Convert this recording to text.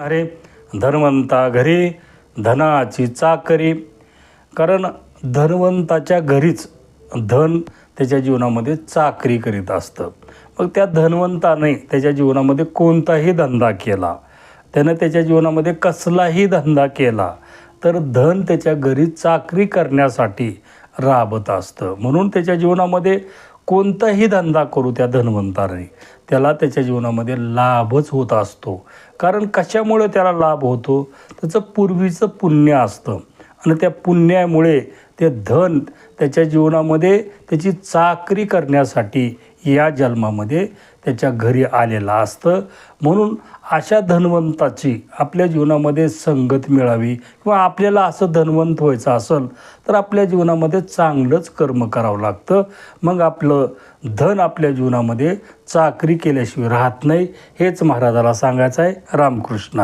अरे धनवंता घरी धनाची चाकरी. कारण धनवंताच्या घरीच धन त्याच्या जीवनामध्ये चाकरी करीत असतं. मग त्या धनवंताने त्याच्या जीवनामध्ये कोणताही धंदा केला त्यानं त्याच्या जीवनामध्ये कसलाही धंदा केला तर धन त्याच्या घरी चाकरी करण्यासाठी राबत असतं. म्हणून त्याच्या जीवनामध्ये कोणताही धंदा करू त्या धनवंताने. त्याला त्याच्या जीवनामध्ये लाभच होत असतो. कारण कशामुळे त्याला लाभ होतो? त्याचं पूर्वीचं पुण्य असतं. आणि त्या पुण्यामुळे ते धन त्याच्या जीवनामध्ये त्याची चाकरी करण्यासाठी या जन्मामध्ये त्याच्या घरी आलेलं असतं. म्हणून अशा धनवंताची आपल्या जीवनामध्ये संगत मिळावी किंवा आपल्याला असं धनवंत व्हायचं असेल तर आपल्या जीवनामध्ये चांगलंच कर्म करावं लागतं. मग आपलं धन आपल्या जीवनामध्ये चाकरी केल्याशिवाय राहत नाही हेच महाराजाला सांगायचं आहे. रामकृष्ण